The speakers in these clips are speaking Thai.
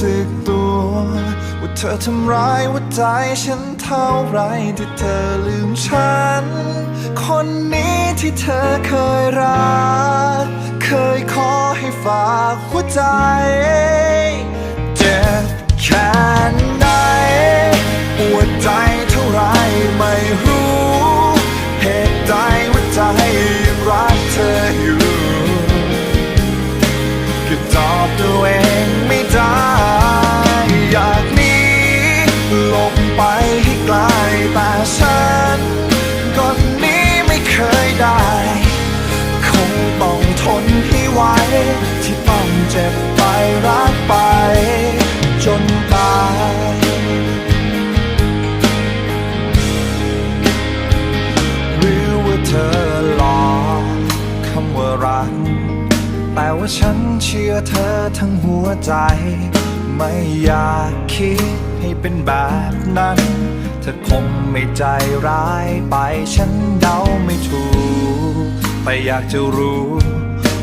สึกตัว ว่าเธอทำร้ายหัวใจฉันเท่าไรที่เธอลืมฉัน คนนี้ที่เธอเคยรัก เคยขอให้ฝากหัวใจ เจ็บแค้น ไหว ที่ต้องเจ็บไปรักไป จนตายหรือว่าเธอหลอกคำว่ารักแต่ว่าฉันเชื่อเธอทั้งหัวใจ ไม่อยากคิดให้เป็นแบบนั้น เธอคงไม่ใจร้ายไปฉันเดาไม่ถูก แต่อยากจะรู้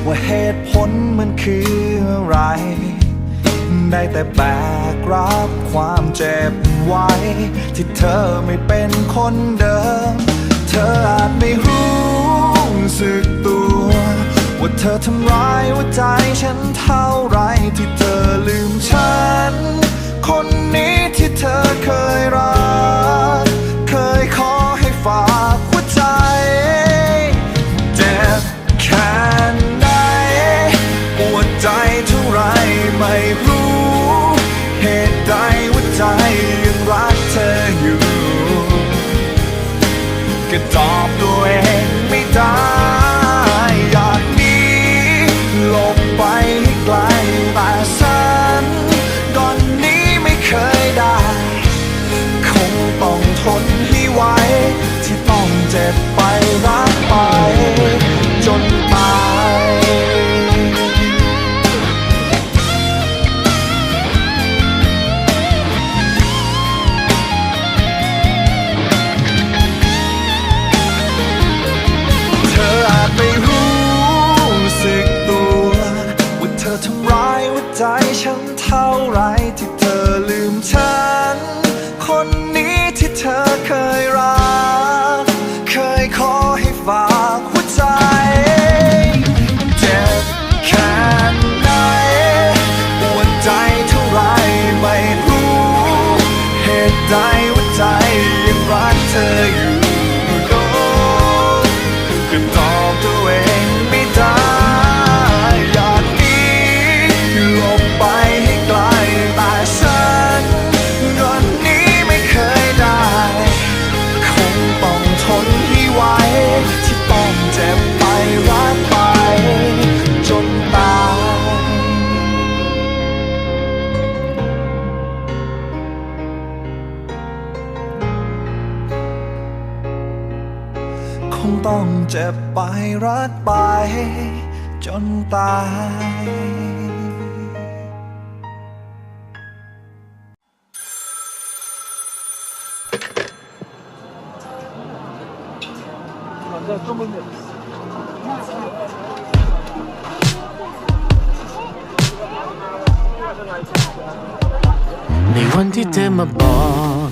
ว่าเหตุผลมันคืออะไร ได้แต่แบกรับความเจ็บไว้ ที่เธอไม่เป็นคนเดิม เธออาจไม่รู้สึกตัว ว่าเธอทำร้ายหัวใจฉันเท่าไรที่เธอลืมฉัน คนนี้ที่เธอเคยรัก ก็ ก ต้องเจ็บไปรักไป จนตาย ในวันที่เธอมาบอก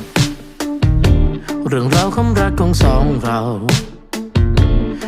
เรื่องราวความรักของสองเรา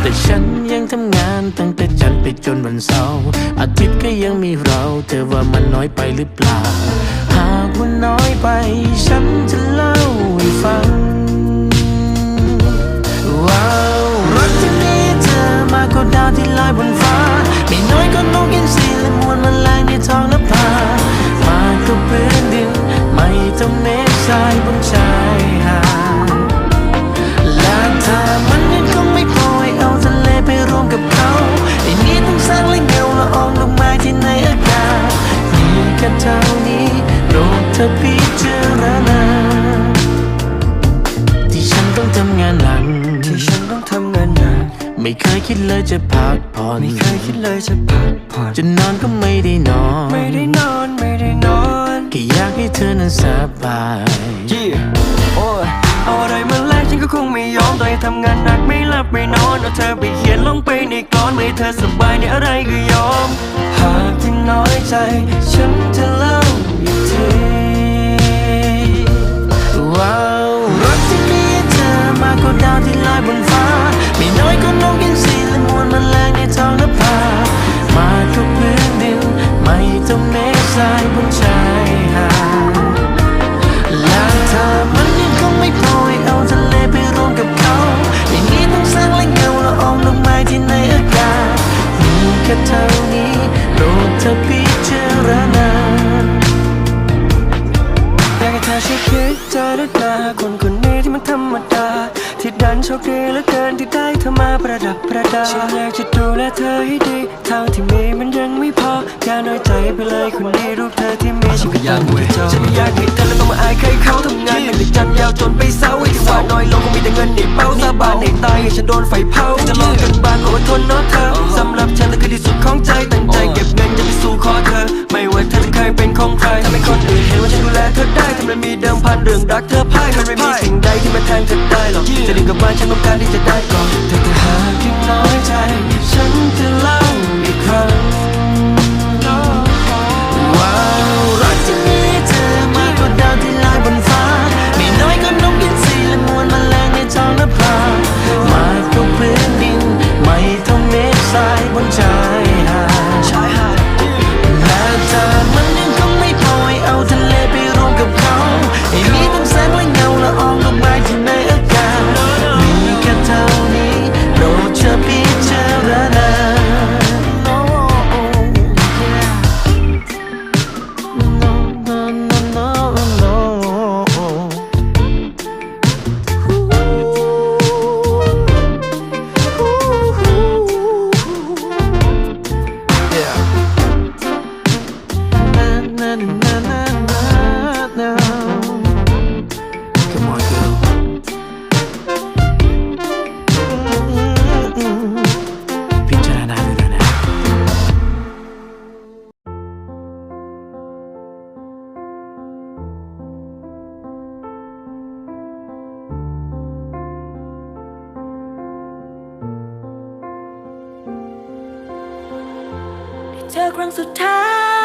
แต่ฉันยังทำงานตั้งแต่จันทร์ไปจนวันเสาร์อาทิตย์ก็ยังมีเรา เธอว่ามันน้อยไปหรือเปล่า หากว่าน้อยไป ฉันจะเล่าให้ฟัง ธอพิจารณาที่ฉันต้องทำงานหนักที่ฉันต้องทำงานหนักไม่เคยคิดเลยจะพักผ่อนไม่เคยคิดเลยจะพักผ่อนจะนอนก็ไม่ได้นอน ไม่ได้นอนไม่ได้นอนแค่อยากให้เธอนั้นสบายยี่โอ้ยเอาอะไรมาแลกฉันก็คงไม่ยอมต่อให้ทำงานหนักไม่หลับไม่นอนเอาเธอไปเขียนลงไปในกลอนเมื่อให้เธอสบายในอะไรก็ยอม หากยังน้อยใจ ฉันจะเล่าอีกที ว้าวรักที่มีเธอมากกว่าดาวที่ลอยบนฟ้า ไม่น้อยก็นกอินสีและมวลมันแรงในท้อง ชคดีเหลือเกินที่ได้เธอมาประดับประดาฉันอยากจะดูแลเธอให้ดีเท่าที่มีมันยังไม่พออย่าน้อยใจไปเลยคนนี้รูปเธอที่มีฉันก็ยังไม่จบฉันไม่อยากให้เธอแล้วต้องมาอายใครเขาทำงานหนักในจันทร์ยาวจนไปเศร้าไอ้ที่ว่าน้อยลงก็มีแต่เงินในเป้าสาบานในตายให้ฉันโดนไฟเผาจะลองกันบ้านก็อดทนเนาะเธอสำหรับฉันเธอคือที่สุดของใจตั้งใจ ได้ทำไมมีเดิมพันเรื่องรักเธอพ่ายมันไม่มีสิ่งใดที่มาแทนเธอได้หรอกจะดึงกลับบ้านฉันต้องการที่จะได้ก่อนแต่ถ้ เธอครั้งสุดท้าย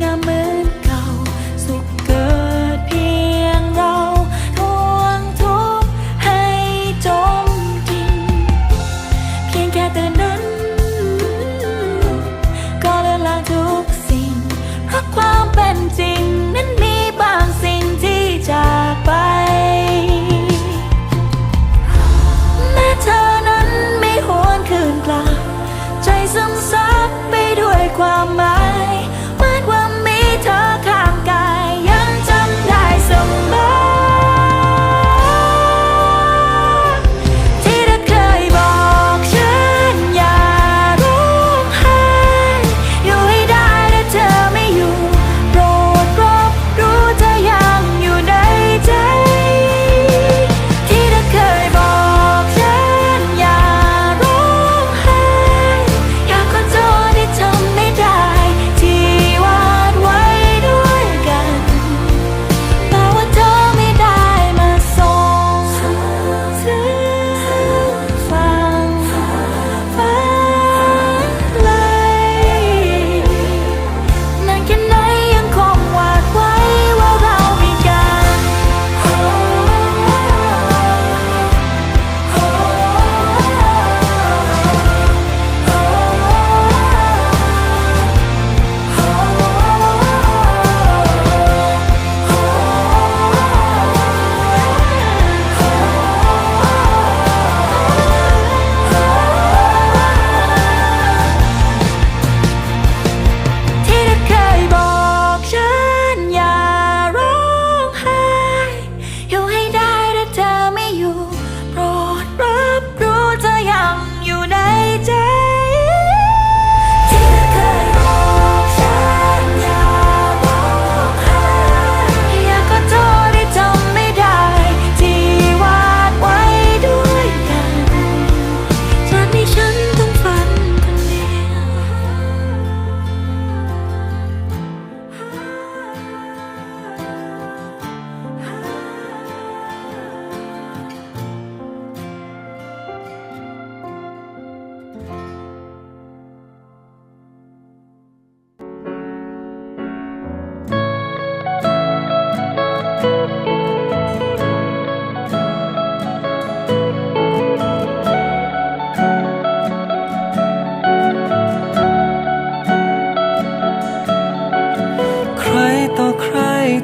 ใ